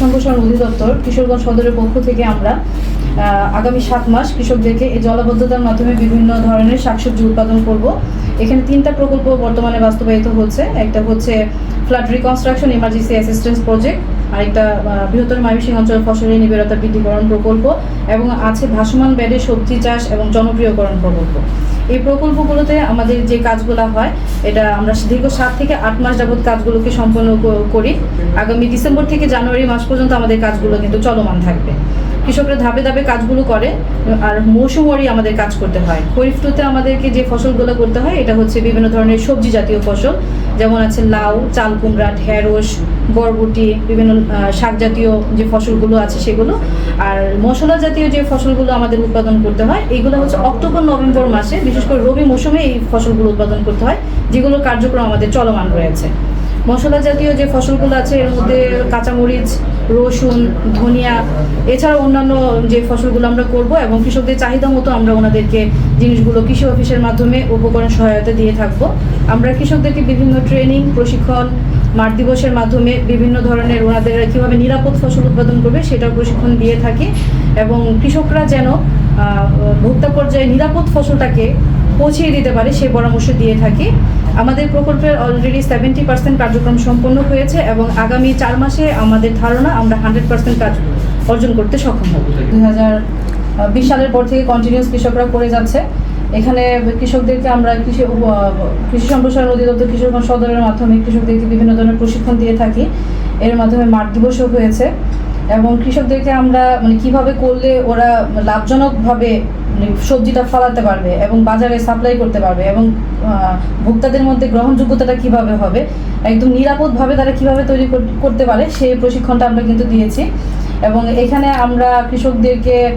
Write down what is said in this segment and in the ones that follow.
সম্প্রসারণ অধিদপ্তর, কিশোরগঞ্জ সদরের পক্ষ থেকে আমরা আগামী সাত মাস কৃষকদেরকে এই জলাবদ্ধতার মাধ্যমে বিভিন্ন ধরনের শাকসবজি উৎপাদন করব। এখানে তিনটা প্রকল্প বর্তমানে বাস্তবায়িত হচ্ছে। একটা হচ্ছে flood reconstruction emergency assistance project আরেকটা বৃহত্তর ময়মনসিংহ অঞ্চল ফসলের নিবিড়তা বৃদ্ধিকরণ প্রকল্প এবং আছে ভাসমান ব্যাডে সবজি চাষ এবং জনপ্রিয়করণ প্রকল্প। এই প্রকল্পগুলোতে আমাদের যে কাজগুলো হয়, এটা আমরা দীর্ঘ সাত থেকে আট মাস যাবৎ কাজগুলোকে সম্পন্ন করি। আগামী ডিসেম্বর থেকে জানুয়ারি মাস পর্যন্ত আমাদের কাজগুলো কিন্তু চলমান থাকবে। কৃষকরা ধাপে ধাপে কাজগুলো করে, আর মৌসুমরি আমাদের কাজ করতে হয়। খরিফ ঋতুতে আমাদেরকে যে ফসলগুলো করতে হয়, এটা হচ্ছে বিভিন্ন ধরনের সবজি জাতীয় ফসল। যেমন আছে লাউ, চাল কুমড়া, ঢেঁড়স, বরবটি, বিভিন্ন শাক জাতীয় যে ফসলগুলো আছে সেগুলো। আর মশলা জাতীয় যে ফসলগুলো আমাদের উৎপাদন করতে হয়, এগুলো হচ্ছে অক্টোবর, নভেম্বর মাসে, বিশেষ করে রবি মৌসুমে এই ফসলগুলো উৎপাদন করতে হয় যেগুলো কার্যক্রম আমাদের চলমান রয়েছে। মশলা জাতীয় যে ফসলগুলো আছে, এর মধ্যে কাঁচামরিচ, রসুন, ধনিয়া এছাড়া অন্যান্য যে ফসলগুলো আমরা করব এবং কৃষকদের চাহিদা মতো আমরা ওনাদেরকে জিনিসগুলো কৃষি অফিসের মাধ্যমে উপকরণ সহায়তা দিয়ে থাকব। আমরা কৃষকদেরকে বিভিন্ন ট্রেনিং, প্রশিক্ষণ, মাঠ দিবসের মাধ্যমে বিভিন্ন ধরনের ওনাদের কীভাবে নিরাপদ ফসল উৎপাদন করবে সেটার প্রশিক্ষণ দিয়ে থাকি এবং কৃষকরা যেন ভোক্তা পর্যায়ে নিরাপদ ফসলটাকে পৌঁছিয়ে দিতে পারে সে পরামর্শ দিয়ে থাকি। আমাদের প্রকল্পের অলরেডি সেভেন্টি পার্সেন্ট কার্যক্রম সম্পন্ন হয়েছে এবং আগামী চার মাসে আমাদের ধারণা আমরা হান্ড্রেড পার্সেন্ট কাজ অর্জন করতে সক্ষম হব। দুই হাজার বিশ সালের পর থেকে কন্টিনিউস কৃষকরা করে যাচ্ছে। এখানে কৃষকদেরকে আমরা কৃষি কৃষি সম্প্রসারণ অধিদপ্তর কিশোরগঞ্জ সদরের মাধ্যমে কৃষকদেরকে বিভিন্ন ধরনের প্রশিক্ষণ দিয়ে থাকি। এর মাধ্যমে মাঠ দিবসও হয়েছে। এবং কৃষকদেরকে আমরা মানে কীভাবে করলে ওরা লাভজনকভাবে সবজিটা ফলাতে পারবে এবং বাজারে সাপ্লাই করতে পারবে এবং ভোক্তাদের মধ্যে গ্রহণযোগ্যতাটা কীভাবে হবে, একদম নিরাপদভাবে তারা কীভাবে তৈরি কর- করতে পারে সেই প্রশিক্ষণটা আমরা কিন্তু দিয়েছি। এবং এখানে আমরা কৃষকদেরকে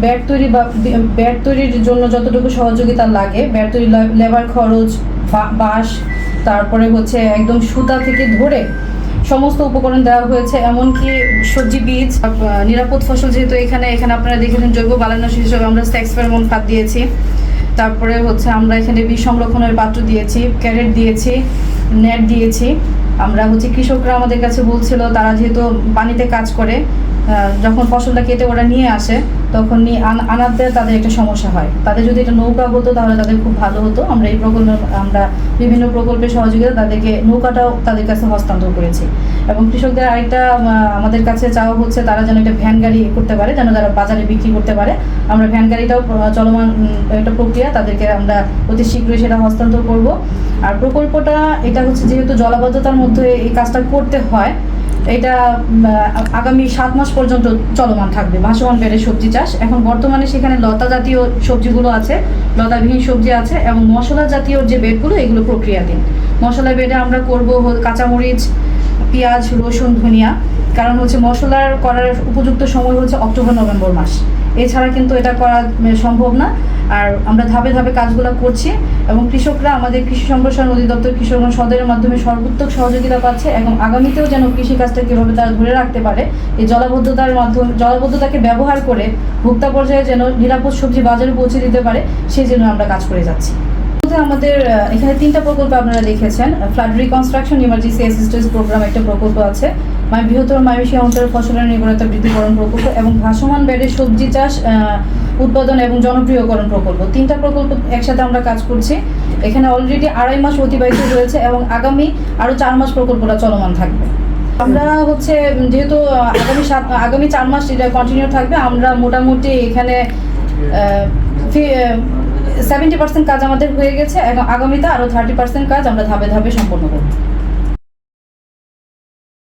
ব্যাট তৈরি বা ব্যাট তৈরির জন্য যতটুকু সহযোগিতা লাগে, ব্যাট তৈরি লেবার খরচ বাঁশ, তারপরে হচ্ছে একদম সুতা থেকে ধরে সমস্ত উপকরণ দেওয়া হয়েছে, এমনকি সবজি, বীজ নিরাপদ ফসল যেহেতু এখানে এখানে আপনারা দেখেছেন জৈব বালানাশ হিসেবে আমরা স্ট্যাক্স ফেরমন খাদ দিয়েছি। তারপরে হচ্ছে আমরা এখানে বীজ সংরক্ষণের পাত্র দিয়েছি, ক্যারেট দিয়েছি নেট দিয়েছি। আমরা হচ্ছে কৃষকরা আমাদের কাছে বলছিল, তারা যেহেতু পানিতে কাজ করে যখন ফসলটা কেটে ওরা নিয়ে আসে, তখন নিয়ে আন- আনাতে তাদের একটা সমস্যা হয়। তাদের যদি এটা নৌকা হতো, তাহলে তাদের খুব ভালো হতো। আমরা এই প্রকল্প, আমরা বিভিন্ন প্রকল্পের সহযোগিতা তাদেরকে নৌকাটাও তাদের কাছে হস্তান্তর করেছি। এবং কৃষকদের আরেকটা আমাদের কাছে চাওয়া হচ্ছে, তারা যেন একটা ভ্যান গাড়ি করতে পারে, যেন তারা বাজারে বিক্রি করতে পারে। আমরা ভ্যান গাড়িটাও চলমান একটা প্রক্রিয়া তাদেরকে আমরা অতি শীঘ্রই সেটা হস্তান্তর করব। আর প্রকল্পটা, এটা হচ্ছে যেহেতু জলাবদ্ধতার মধ্যে এই কাজটা করতে হয় এটা আগামী সাত মাস পর্যন্ত চলমান থাকবে। ভাসমান বেড়ে সবজি চাষ। এখন বর্তমানে সেখানে লতা জাতীয় সবজিগুলো আছে, লতাবিহীন সবজি আছে এবং মশলা জাতীয় যে বেডগুলো এগুলো প্রক্রিয়াধীন। মশলা বেডে আমরা করব কাঁচামরিচ, পেঁয়াজ, রসুন, ধনিয়া। কারণ হচ্ছে মশলার করার উপযুক্ত সময় হচ্ছে অক্টোবর, নভেম্বর মাস। এছাড়া কিন্তু এটা করা সম্ভব না। আর আমরা ধাপে ধাপে কাজগুলো করছি এবং কৃষকরা আমাদের কৃষি সম্প্রসারণ অধিদপ্তর কৃষকগণ সদরের মাধ্যমে সর্বোত্তম সহযোগিতা পাচ্ছে এবং আগামীতেও যেন কৃষিকাজটা কীভাবে তারা ধরে রাখতে পারে, এই জলাবদ্ধতার মাধ্যমে, জলাবদ্ধতাকে ব্যবহার করে ভোক্তা পর্যায়ে যেন নিরাপদ সবজি বাজারে পৌঁছে দিতে পারে, সেই জন্য আমরা কাজ করে যাচ্ছি। মধ্যে আমাদের এখানে তিনটা প্রকল্প আপনারা দেখেছেন। Flood reconstruction emergency assistance programme একটা প্রকল্প আছে। মাই বৃহত্তর মাইমিশিয়া অঞ্চলের ফসলের নির্ভরতা বৃদ্ধিকরণ প্রকল্প এবং ভাসমান বেডের সবজি চাষ উৎপাদন এবং জনপ্রিয়করণ প্রকল্প। তিনটা প্রকল্প একসাথে আমরা কাজ করছি। এখানে অলরেডি আড়াই মাস অতিবাহিত হয়েছে এবং আগামী আরও চার মাস প্রকল্পটা চলমান থাকবে। আমরা হচ্ছে, যেহেতু আগামী সাত, আগামী চার মাস এটা কন্টিনিউ থাকবে, আমরা মোটামুটি এখানে সেভেন্টি পার্সেন্ট কাজ আমাদের হয়ে গেছে এবং আগামীতে আরও থার্টি পার্সেন্ট কাজ আমরা ধাপে ধাপে সম্পন্ন করব।